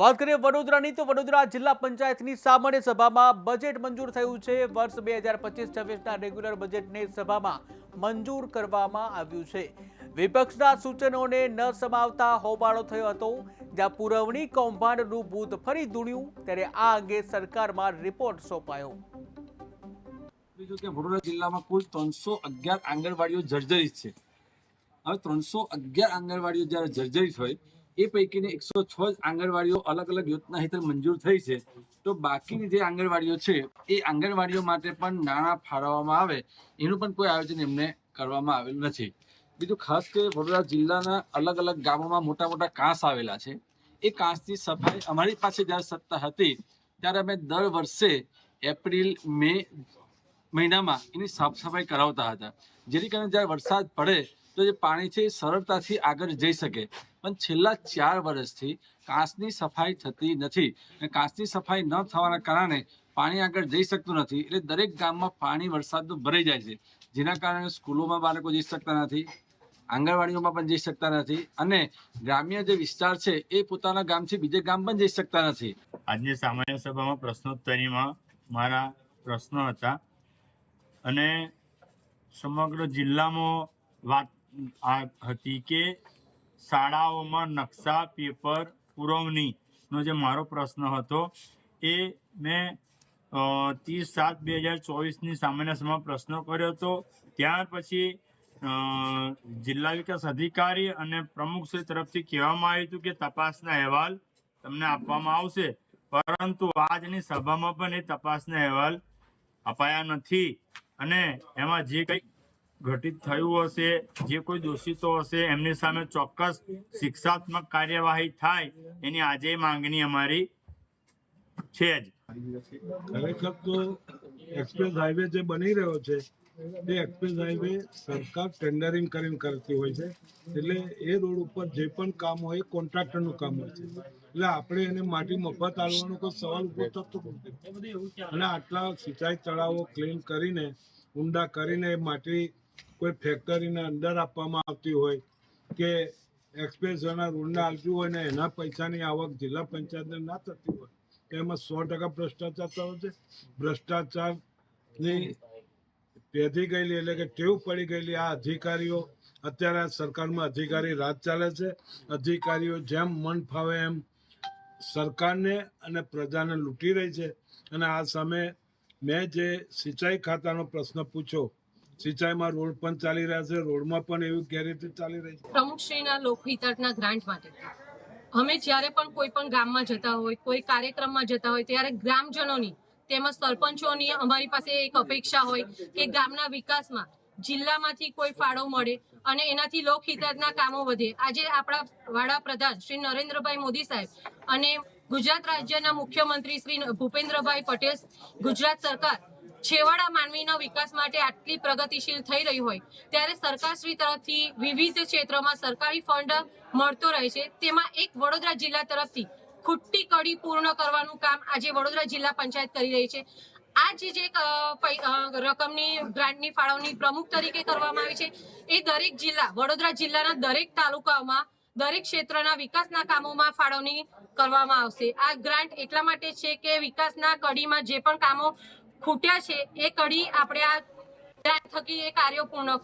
વાત કરીએ વડોદરાની, તો વડોદરા જિલ્લા પંચાયતની સામાન્ય સભામાં બજેટ મંજૂર થયું છે. વર્ષ બે હજાર પચીસ છવ્વીસના રેગ્યુલર બજેટને સભામાં મંજૂર કરવામાં આવ્યું છે. વિપક્ષના સૂચનોને ન સમાવતા હોબાળો થયો હતો. જ્યાં પુરવણી કૌભાંડનું ભૂત ફરી ધૂણ્યું, ત્યારે આ અંગે સરકારમાં રિપોર્ટ સોંપાયો. બીજું કે વડોદરા જિલ્લામાં કુલ ત્રણસો અગિયાર આંગણવાડીઓ જર્જરિત છે. હવે ત્રણસો અગિયાર આંગણવાડીઓ જ્યારે જર્જરિત હોય એ પૈકીની એકસો છ જ આંગણવાડીઓ અલગ અલગ યોજના હેઠળ મંજૂર થઈ છે. તો બાકીની જે આંગણવાડીઓ છે, એ આંગણવાડીઓ માટે પણ નાણાં ફાળવવામાં આવે. એનું પણ કોઈ આયોજન એમને કરવામાં આવેલું નથી. બીજું ખાસ કરી વડોદરા જિલ્લાના અલગ અલગ ગામોમાં મોટા મોટા કાંસ આવેલા છે. એ કાંસની સફાઈ અમારી પાસે જ્યારે સત્તા હતી, ત્યારે અમે દર વર્ષે એપ્રિલ, મે મહિનામાં એની સાફ સફાઈ કરાવતા હતા. જેથી કરીને જ્યારે વરસાદ પડે તો જે પાણી છે એ સરળતાથી આગળ જઈ શકે. પણ છેલ્લા ચાર વર્ષથી કાંસની સફાઈ થતી નથી અને કાંસની સફાઈ ન થવાના કારણે પાણી આગળ જઈ શકતું નથી. એટલે દરેક ગામમાં પાણી વરસાદનું ભરાઈ જાય છે. જેના કારણે સ્કૂલોમાં બાળકો જઈ શકતા નથી, આંગણવાડીઓમાં પણ જઈ શકતા નથી અને ગ્રામ્ય જે વિસ્તાર છે એ પોતાના ગામથી બીજે ગામ પણ જઈ શકતા નથી. આજની સામાન્ય સભામાં પ્રશ્નોત્તરીમાં મારા પ્રશ્નો હતા અને સમગ્ર જિલ્લામાં વાત આ હતી કે શાળાઓમાં નકશા, પેપર, પુરવણીનો જે મારો પ્રશ્ન હતો એ મેં ત્રીસ સાત બે હજાર ચોવીસની સામાન્ય સભામાં પ્રશ્નો કર્યો હતો ત્યાર પછી જિલ્લા વિકાસ અધિકારી અને પ્રમુખશ્રી તરફથી કહેવામાં આવ્યું હતું કે તપાસના અહેવાલ તમને આપવામાં આવશે. પરંતુ આજની સભામાં પણ એ તપાસના અહેવાલ અપાયા નથી. અને એમાં જે કંઈ ઘટિત થયું હશે, જે કોઈ દોષિતો હશે, એમની સામે ચોક્કસ શિક્ષાત્મક કાર્યવાહી થાય, એની આજે માંગણી અમારી છે જ. ખરેખર તો એક્સપ્રેસ હાઈવે જે બની રહ્યો છે, એ એક્સપ્રેસ હાઈવે સરકાર ટેન્ડરિંગ કરીને કરતી હોય છે, એટલે એ રોડ ઉપર જે પણ કામ હોય, એ કોન્ટ્રાક્ટરનું કામ હોય છે. એટલે આપણે એને માટી મફત આલવાનો કોઈ સવાલ ઊભો થતો અને આટલા સિંચાઈ તળાવો ક્લીન કરીને, ઊંડા કરીને માટી કોઈ ફેક્ટરીને અંદર આપવામાં આવતી હોય કે એક્સપ્રેસવેના વેના રોડને આવતું હોય ને એના પૈસાની આવક જિલ્લા પંચાયતને ના થતી હોય એમાં સો ટકા ભ્રષ્ટાચાર થયો છે. ભ્રષ્ટાચારની પેધી ગયેલી એટલે કે ટેવ પડી ગયેલી આ અધિકારીઓ. અત્યારે સરકારમાં અધિકારી રાજ ચાલે છે. અધિકારીઓ જેમ મન ફાવે એમ સરકારને અને પ્રજાને લૂંટી રહી છે. અને આ સામે મેં જે સિંચાઈ ખાતાનો પ્રશ્ન પૂછ્યો સિંચાઈમાં રોડ પણ ચાલી રહ્યા છે, રોડમાં પણ એવી ગેરરીતિ ચાલી રહી છે. પ્રમુખશ્રીના લોકહિતાર્થના ગ્રાન્ટ માટે. અમે જ્યારે પણ કોઈ પણ ગામમાં જતા હોય, કોઈ કાર્યક્રમમાં જતા હોય, ત્યારે ગ્રામજનોની તેમજ સરપંચોની અમારી પાસે એક અપેક્ષા હોય કે ગામના વિકાસમાં જિલ્લામાંથી કોઈ ફાળો મળે અને એનાથી લોકહિતાર્થના કામો વધે. આજે આપણા વડાપ્રધાન શ્રી નરેન્દ્રભાઈ મોદી સાહેબ અને ગુજરાત રાજ્યના મુખ્યમંત્રી શ્રી ભૂપેન્દ્રભાઈ પટેલ, ગુજરાત સરકાર છેવાડા માનવીના વિકાસ માટે આટલી પ્રગતિશીલ થઈ રહી હોય, ત્યારે સરકારશ્રી તરફથી વિવિધ ક્ષેત્રમાં સરકારી ફંડ મળતો રહે છે. તેમાં એક વડોદરા જિલ્લા તરફથી ખુટ્ટી કડી પૂર્ણ કરવાનું કામ આજે વડોદરા જિલ્લા પંચાયત કરી રહી છે. આ જે જે રકમની, ગ્રાન્ટની ફાળવણી પ્રમુખ તરીકે કરવામાં આવી છે. એ દરેક જિલ્લા, વડોદરા જિલ્લાના દરેક તાલુકાઓમાં, દરેક ક્ષેત્રના વિકાસના કામોમાં ફાળવણી કરવામાં આવશે. આ ગ્રાન્ટ એટલા માટે છે કે વિકાસના કડીમાં જે પણ કામો ખૂટ્યા છે એ કડી આપણે આ થકી એ કાર્યો પૂર્ણ